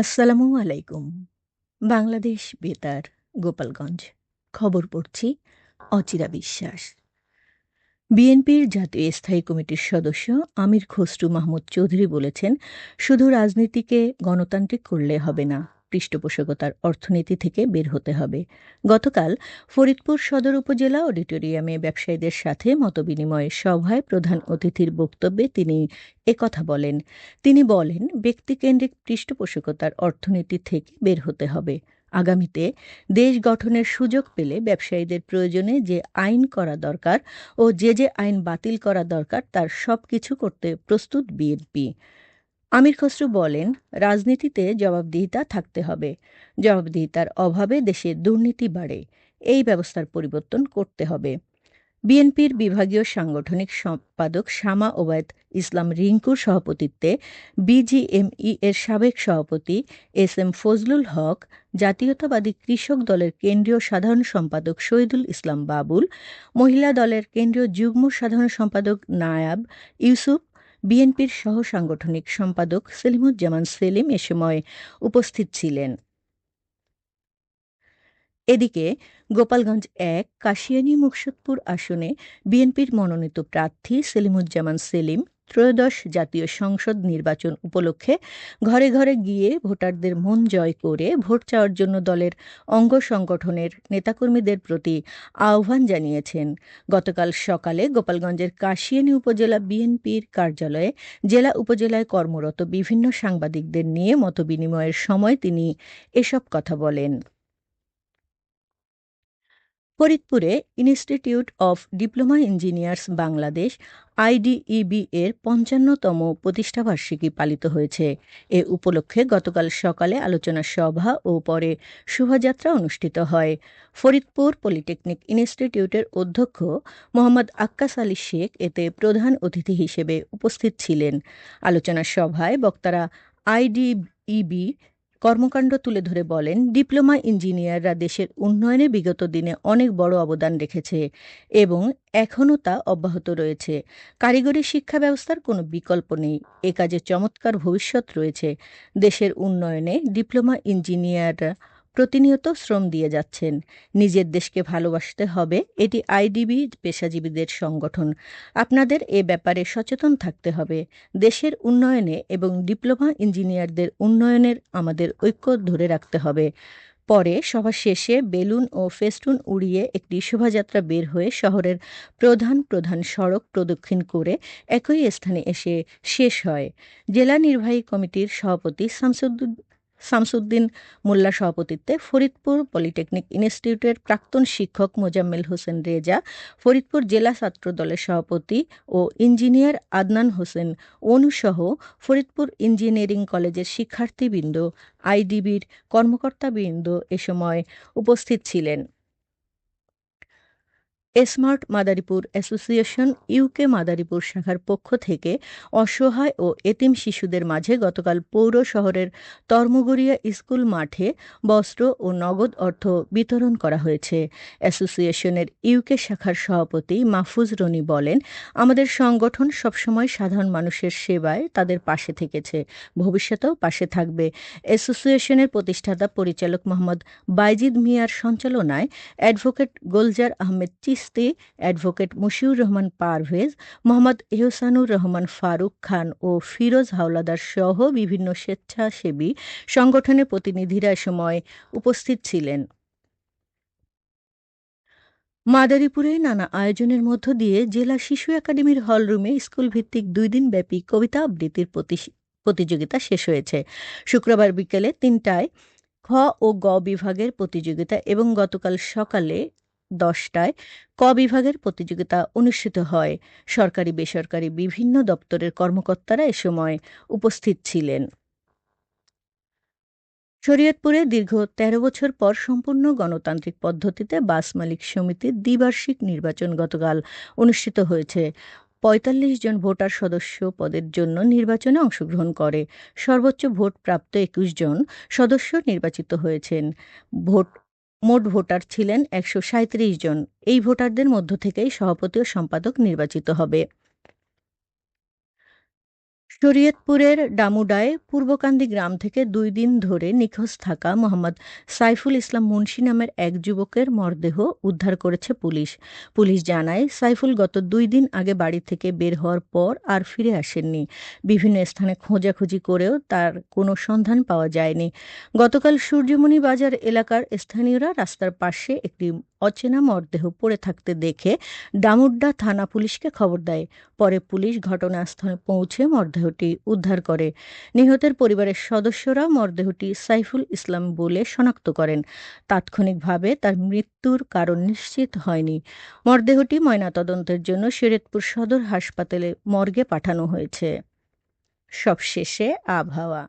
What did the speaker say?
আসসালামু আলাইকুম। বাংলাদেশ বেতার, গোপালগঞ্জ। খবর পড়ছি অচিরা বিশ্বাস। বিএনপির জাতীয় স্থায়ী কমিটির সদস্য আমির খসরু মাহমুদ চৌধুরী বলেছেন, শুধু রাজনীতিকে গণতান্ত্রিক করলে হবে না। পৃষ্ঠপোষকতার অর্থনীতি থেকে বের হতে হবে। গতকাল ফরিদপুর সদর উপজেলা অডিটোরিয়ামে ব্যবসায়ীদের সাথে মতবিনিময় সভায় প্রধান অতিথির বক্তব্যে তিনি একথা বলেন। তিনি বলেন, ব্যক্তিকেন্দ্রিক পৃষ্ঠপোষকতার অর্থনীতি থেকে বের হতে হবে। আগামীতে দেশ গঠনের সুযোগ পেলে ব্যবসায়ীদের প্রয়োজনে যে আইন করা দরকার ও যে যে আইন বাতিল করা দরকার তার সব কিছু করতে প্রস্তুত বিএনপি। আমির খসরু বলেন, রাজনীতিতে জবাবদিহিতা থাকতে হবে। জবাবদিহিতার অভাবে দেশে দুর্নীতি বাড়ে। এই ব্যবস্থার পরিবর্তন করতে হবে। বিএনপির বিভাগীয় সাংগঠনিক সম্পাদক শামা ওবায়দ ইসলাম রিঙ্কুর সভাপতিত্বে বিজিএমই এর সাবেক সভাপতি এস এম ফজলুল হক, জাতীয়তাবাদী কৃষক দলের কেন্দ্রীয় সাধারণ সম্পাদক শহীদুল ইসলাম বাবুল, মহিলা দলের কেন্দ্রীয় যুগ্ম সাধারণ সম্পাদক নায়াব ইউসুফ বিএনপির সহ সাংগঠনিক সম্পাদক সেলিমুজ্জামান সেলিম এ সময় উপস্থিত ছিলেন। এদিকে গোপালগঞ্জ এক, কাশিয়ানী মুকসুদপুর আসনে বিএনপির মনোনীত প্রার্থী সেলিমুজ্জামান সেলিম ত্রয়োদশ জাতীয় সংসদ নির্বাচন উপলক্ষে ঘরে ঘরে গিয়ে ভোটারদের মন জয় করে ভোট চাওয়ার জন্য দলের অঙ্গ সংগঠনের নেতাকর্মীদের প্রতি আহ্বান জানিয়েছেন। গতকাল সকালে গোপালগঞ্জের কাশিয়ানী উপজেলা বিএনপির কার্যালয়ে জেলা উপজেলায় কর্মরত বিভিন্ন সাংবাদিকদের নিয়ে মতবিনিময়ের সময় তিনি এসব কথা বলেন। ফরিদপুরে institute of diploma engineers Bangladesh IDEB এর পঞ্চান্নতম প্রতিষ্ঠাবার্ষিকী পালিত হয়েছে। এ উপলক্ষে গতকাল সকালে আলোচনা সভা ও পরে শোভাযাত্রা অনুষ্ঠিত হয়। ফরিদপুর পলিটেকনিক ইনস্টিটিউটের অধ্যক্ষ মোহাম্মদ আক্কাস আলী শেখ এতে প্রধান অতিথি হিসেবে উপস্থিত ছিলেন। আলোচনা সভায় বক্তারা আইডিইবি কর্মকাণ্ড তুলে ধরে বলেন, ডিপ্লোমা ইঞ্জিনিয়াররা দেশের উন্নয়নে বিগত দিনে অনেক বড় অবদান রেখেছে এবং এখনও তা অব্যাহত রয়েছে। কারিগরি শিক্ষা ব্যবস্থার কোনো বিকল্প নেই। এ কাজে চমৎকার ভবিষ্যৎ রয়েছে। দেশের উন্নয়নে ডিপ্লোমা ইঞ্জিনিয়াররা প্রতিনিয়ত শ্রম দিয়ে যাচ্ছেন। নিজের দেশকে ভালোবাসতে হবে, এটি আইডিবি পেশাজীবীদের সংগঠন। আপনাদের এ ব্যাপারে সচেতন থাকতে হবে। দেশের উন্নয়নে এবং ডিপ্লোমা ইঞ্জিনিয়ারদের উন্নয়নের আমাদের ঐক্য ধরে রাখতে হবে। পরে সভা শেষে বেলুন ও ফেস্টুন উড়িয়ে একটি শোভাযাত্রা বের হয়ে শহরের প্রধান প্রধান সড়ক প্রদক্ষিণ করে একই স্থানে এসে শেষ হয়। জেলা নির্বাহী কমিটির সভাপতি শামসুদ্দিন শামসুদ্দিন মোল্লা সভাপতিত্বে ফরিদপুর পলিটেকনিক ইনস্টিটিউটের প্রাক্তন শিক্ষক মোজাম্মেল হোসেন রেজা, ফরিদপুর জেলা ছাত্র দলের সভাপতি ও ইঞ্জিনিয়ার আদনান হোসেন অনুসহ ফরিদপুর ইঞ্জিনিয়ারিং কলেজের শিক্ষার্থীবৃন্দ, আইডিবির কর্মকর্তাবৃন্দ এ সময় উপস্থিত ছিলেন। Smart Madaripur association UK Madaripur শাখার পক্ষ থেকে অসহায় ও এতিম শিশুদের মাঝে গতকাল পৌর শহরের তর্মগড়িয়া স্কুল মাঠে বস্ত্র ও নগদ অর্থ বিতরণ করা হয়েছে। অ্যাসোসিয়েশনের ইউকে শাখার সভাপতি মাহফুজ রনি বলেন, আমাদের সংগঠন সবসময় সাধারণ মানুষের সেবায় তাদের পাশে থেকেছে, ভবিষ্যতেও পাশে থাকবে। অ্যাসোসিয়েশনের প্রতিষ্ঠাতা পরিচালক মোহাম্মদ বাইজিদ মিয়ার সঞ্চালনায় অ্যাডভোকেট গোলজার আহমেদ চিস্তি অ্যাডভোকেট মুশিউর রহমান পারভেজ, মোহাম্মদ এহসানুর রহমান ফারুক খান ও ফিরোজ হাওলাদার সহ বিভিন্ন স্বেচ্ছাসেবী সংগঠনের প্রতিনিধিরা সময় উপস্থিত ছিলেন। মাদারীপুরে নানা আয়োজনের মধ্য দিয়ে জেলা শিশু একাডেমির হলরুমে স্কুল ভিত্তিক দুই দিন ব্যাপী কবিতা আবৃত্তির প্রতিযোগিতা শেষ হয়েছে। শুক্রবার বিকেলে তিনটায় খ ও গ বিভাগের প্রতিযোগিতা এবং গতকাল সকালে দশটায় ক বিভাগের প্রতিযোগিতা অনুষ্ঠিত হয়। সরকারি, বেসরকারি বিভিন্ন দপ্তরের কর্মকর্তারা এ সময় উপস্থিত ছিলেন। শরীয়তপুরে দীর্ঘ ১৩ বছর পর সম্পূর্ণ গণতান্ত্রিক পদ্ধতিতে বাস মালিক সমিতির দ্বিবার্ষিক নির্বাচন গতকাল অনুষ্ঠিত হয়েছে। পঁয়তাল্লিশ জন ভোটার সদস্য পদের জন্য নির্বাচনে অংশগ্রহণ করে। সর্বোচ্চ ভোট প্রাপ্ত একুশ জন সদস্য নির্বাচিত হয়েছেন। ভোট মোট ভোটার ছিলেন একশো জন। এই ভোটারদের মধ্য থেকেই সভাপতি ও সম্পাদক নির্বাচিত হবে। শরীয়তপুরের ডামুডায় পূর্বকান্দি গ্রাম থেকে দুই দিন ধরে নিখোঁজ থাকা মোহাম্মদ সাইফুল ইসলাম মুন্সি নামের এক যুবকের মরদেহ উদ্ধার করেছে পুলিশ। পুলিশ জানায়, সাইফুল গত দুই দিন আগে বাড়ি থেকে বের হওয়ার পর আর ফিরে আসেননি। বিভিন্ন স্থানে খোঁজাখুঁজি করেও তার কোনো সন্ধান পাওয়া যায়নি। গতকাল সূর্যমণি বাজার এলাকার স্থানীয়রা রাস্তার পাশে একটি অচেনা মরদেহ পড়ে থাকতে দেখে ডামুড্ডা থানা পুলিশকে খবর দেয়। পরে পুলিশ ঘটনাস্থলে পৌঁছে মরদেহটি উদ্ধার করে। নিহতের পরিবারের সদস্যরা মরদেহটি সাইফুল ইসলাম বলে শনাক্ত করেন। তাৎক্ষণিকভাবে তার মৃত্যুর কারণ নিশ্চিত হয়নি। মরদেহটি ময়নাতদন্তের জন্য শরীয়তপুর সদর হাসপাতালে মর্গে পাঠানো হয়েছে। সবশেষে আবহাওয়া।